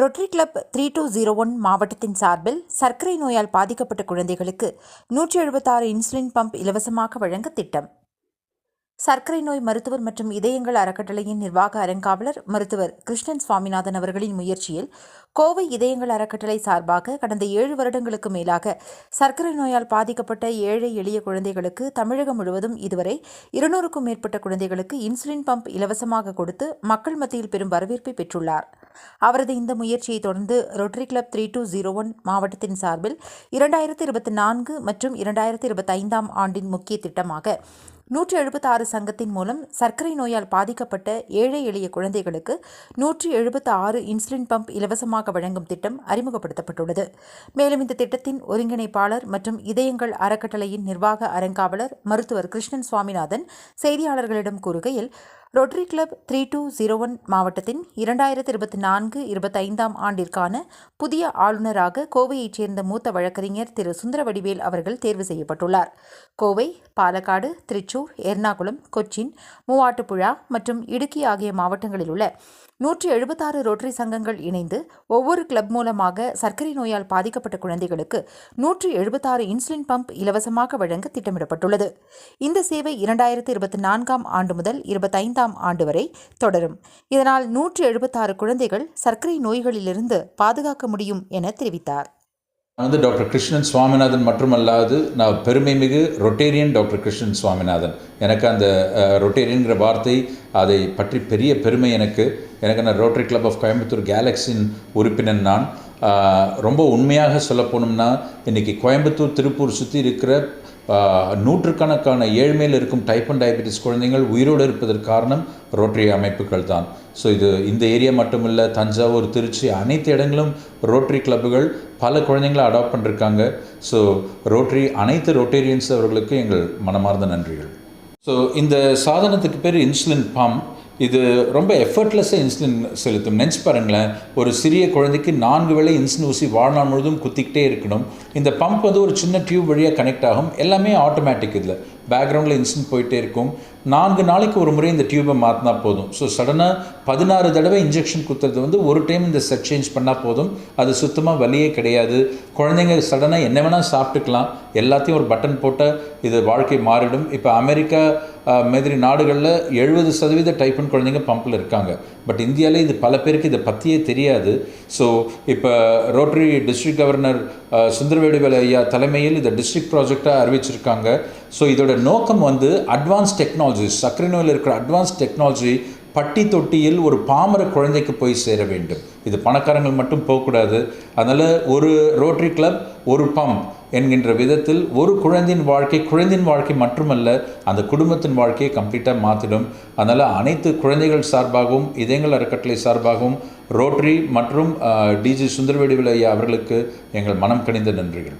Rotary club three two zero one மாவட்டத்தின் சார்பில் சர்க்கரை நோயால் பாதிக்கப்பட்ட குழந்தைகளுக்கு நூற்றி எழுபத்தாறு இன்சுலின் பம்ப் இலவசமாக வழங்க திட்டம். சர்க்கரை நோய் மருத்துவர் மற்றும் இதயங்கள் அறக்கட்டளையின் நிர்வாக அறங்காவலர் மருத்துவர் கிருஷ்ணன் சுவாமிநாதன் அவர்களின் முயற்சியில் கோவை இதயங்கள் அறக்கட்டளை சார்பாக கடந்த ஏழு வருடங்களுக்கு மேலாக சர்க்கரை நோயால் பாதிக்கப்பட்ட ஏழை எளிய குழந்தைகளுக்கு தமிழகம் முழுவதும் இதுவரை இருநூறுக்கும் மேற்பட்ட குழந்தைகளுக்கு இன்சுலின் பம்ப் இலவசமாக கொடுத்து மக்கள் மத்தியில் பெரும் வரவேற்பை பெற்றுள்ளார். அவரது இந்த முயற்சியை தொடர்ந்து rotary club three two zero one மாவட்டத்தின் சார்பில் இரண்டாயிரத்தி இருபத்தி நான்கு மற்றும் இரண்டாயிரத்தி இருபத்தி ஐந்தாம் ஆண்டின் முக்கிய திட்டமாக நூற்றி எழுபத்தாறு சங்கத்தின் மூலம் சர்க்கரை நோயால் பாதிக்கப்பட்ட ஏழை எளிய குழந்தைகளுக்கு நூற்றி எழுபத்து ஆறு இன்சுலின் பம்ப் இலவசமாக வழங்கும் திட்டம் அறிமுகப்படுத்தப்பட்டுள்ளது. மேலும் இந்த திட்டத்தின் ஒருங்கிணைப்பாளர் மற்றும் இதயங்கள் அறக்கட்டளையின் நிர்வாக அறங்காவலர் மருத்துவர் கிருஷ்ணன் சுவாமிநாதன் செய்தியாளர்களிடம் கூறுகையில் rotary club three two zero one மாவட்டத்தின் இரண்டாயிரத்தி இருபத்தி நான்கு இருபத்தைந்தாம் ஆண்டிற்கான புதிய ஆளுநராக கோவையைச் சேர்ந்த மூத்த வழக்கறிஞர் திரு. சுந்தரவடிவேல் அவர்கள் தேர்வு செய்யப்பட்டுள்ளார். கோவை பாலக்காடு திருச்சூர் எர்ணாகுளம் கொச்சின் மூவாட்டுப்புழா மற்றும் இடுக்கி ஆகிய மாவட்டங்களில் உள்ள நூற்றி எழுபத்தாறு ரோட்டரி சங்கங்கள் இணைந்து ஒவ்வொரு கிளப் மூலமாக சர்க்கரை நோயால் பாதிக்கப்பட்ட குழந்தைகளுக்கு நூற்றி எழுபத்தாறு இன்சுலின் பம்ப் இலவசமாக வழங்க திட்டமிடப்பட்டுள்ளது. இந்த சேவை இரண்டாயிரத்தி இருபத்தி நான்காம் ஆண்டு முதல் இருபத்தைந்தாம் ஆண்டு வரை தொடரும். இதனால் நூற்றி எழுபத்தாறு குழந்தைகள் சர்க்கரை நோய்களிலிருந்து பாதுகாக்க முடியும் என தெரிவித்தார். நான் வந்து டாக்டர் கிருஷ்ணன் சுவாமிநாதன் மட்டுமல்லாது நான் பெருமை மிகு ரொட்டேரியன் டாக்டர் கிருஷ்ணன் சுவாமிநாதன். எனக்கு அந்த ரொட்டேரியன்கிற வார்த்தை அதை பற்றி பெரிய பெருமை எனக்கு. எனக்கு நான் ரோட்டரி கிளப் ஆஃப் கோயம்புத்தூர் கேலக்ஸின் உறுப்பினர் நான். ரொம்ப உண்மையாக சொல்ல போனோம்னா இன்றைக்கி கோயம்புத்தூர் திருப்பூர் சுற்றி இருக்கிற நூற்றுக்கணக்கான ஏழ்மையில் இருக்கும் டைப் அண்ட் டயபெட்டிஸ் குழந்தைகள் உயிரோடு இருப்பதற்கு காரணம் ரோட்டரி அமைப்புகள் தான். ஸோ இது இந்த ஏரியா மட்டுமில்ல தஞ்சாவூர் திருச்சி அனைத்து இடங்களும் ரோட்டரி கிளப்புகள் பல குழந்தைங்களை அடாப்ட் பண்ணிருக்காங்க. ஸோ ரோட்டரி அனைத்து ரொட்டேரியன்ஸ் அவர்களுக்கு எங்கள் மனமார்ந்த நன்றிகள். ஸோ இந்த சாதனத்துக்கு பேர் இன்சுலின் பம்ப் இது ரொம்ப எஃபர்ட்லெஸ்ஸாக இன்சுலின் செலுத்தும். நினச்சி பாருங்களேன் ஒரு சிறிய குழந்தைக்கு நான்கு வேளை இன்சுலின் ஊசி வாழ்நாள் முழுதும் குத்திக்கிட்டே இருக்கணும். இந்த பம்ப் வந்து ஒரு சின்ன டியூப் வழியாக கனெக்ட் ஆகும். எல்லாமே ஆட்டோமேட்டிக் இதில். பேக்ரவுண்டில் இன்சுலின் போயிட்டே இருக்கும். நான்கு நாளைக்கு ஒரு முறை இந்த டியூபை மாற்றினா போதும். ஸோ சடனாக பதினாறு தடவை இன்ஜெக்ஷன் குத்துறது வந்து ஒரு டைம் இந்த செட் சேஞ்ச் பண்ணால் போதும். அது சுத்தமாக வலியே கிடையாது. குழந்தைங்க சடனாக என்ன வேணால் சாப்பிட்டுக்கலாம். எல்லாத்தையும் ஒரு பட்டன் போட்டால் இது வாழ்க்கை மாறிடும். இப்போ அமெரிக்கா மாதிரி நாடுகளில் எழுபது சதவீத டைப்பன் குழந்தைங்க பம்பில் இருக்காங்க. பட் இந்தியாவில் இது பல பேருக்கு இதை பற்றியே தெரியாது. ஸோ இப்போ ரோட்டரி டிஸ்ட்ரிக்ட் கவர்னர் அஹ், ஐயா தலைமையில் இதை டிஸ்ட்ரிக்ட் ப்ராஜெக்டாக அறிவிச்சிருக்காங்க. ஸோ இதோட நோக்கம் வந்து அட்வான்ஸ் டெக்னாலஜி சக்கரை நோயில் இருக்கிற அட்வான்ஸ் டெக்னாலஜி பட்டி தொட்டியில் ஒரு பாமர குழந்தைக்கு போய் சேர வேண்டும். இது பணக்காரங்கள் மட்டும் போகக்கூடாது. அதனால் ஒரு ரோட்டரி கிளப் ஒரு பம்ப் என்கின்ற விதத்தில் ஒரு குழந்தையின் வாழ்க்கை குழந்தையின் வாழ்க்கை மட்டுமல்ல அந்த குடும்பத்தின் வாழ்க்கையை கம்ப்ளீட்டாக மாற்றிடும் அதனால் அனைத்து குழந்தைகள் சார்பாகவும் இதயங்கள் அறக்கட்டளை சார்பாகவும் ரோட்டரி மற்றும் டிஜி சுந்தரவேடிவில் ஐயா அவர்களுக்கு எங்கள் மனம் கணிந்த நன்றிகள்.